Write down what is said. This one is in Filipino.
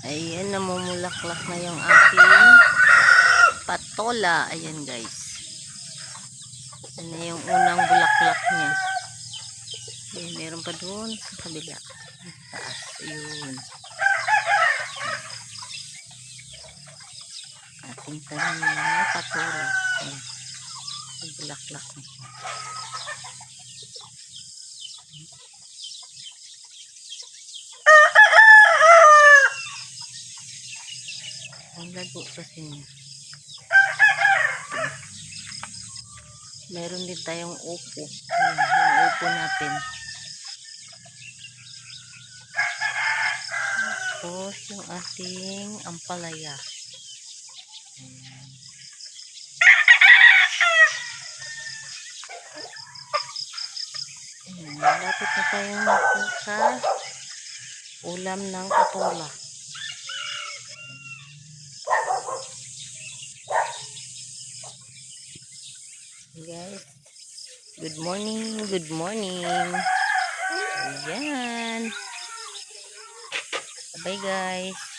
Ayan, namumulaklak na yung aking patola. Ayan guys. Ayan yung unang bulaklak niya. Ayan, meron pa doon sa kabila. Taas. Ayun. Ating tanim na patola. Ayan. Bulaklak na siya. Lago kasi niya. Meron din tayong upo. Ayan, yung upo natin. Tapos yung ating ampalaya. Ayan. Ayan, malapit na tayong magpuka ulam ng patola. Guys. Good morning, good morning. Ayan. Bye guys.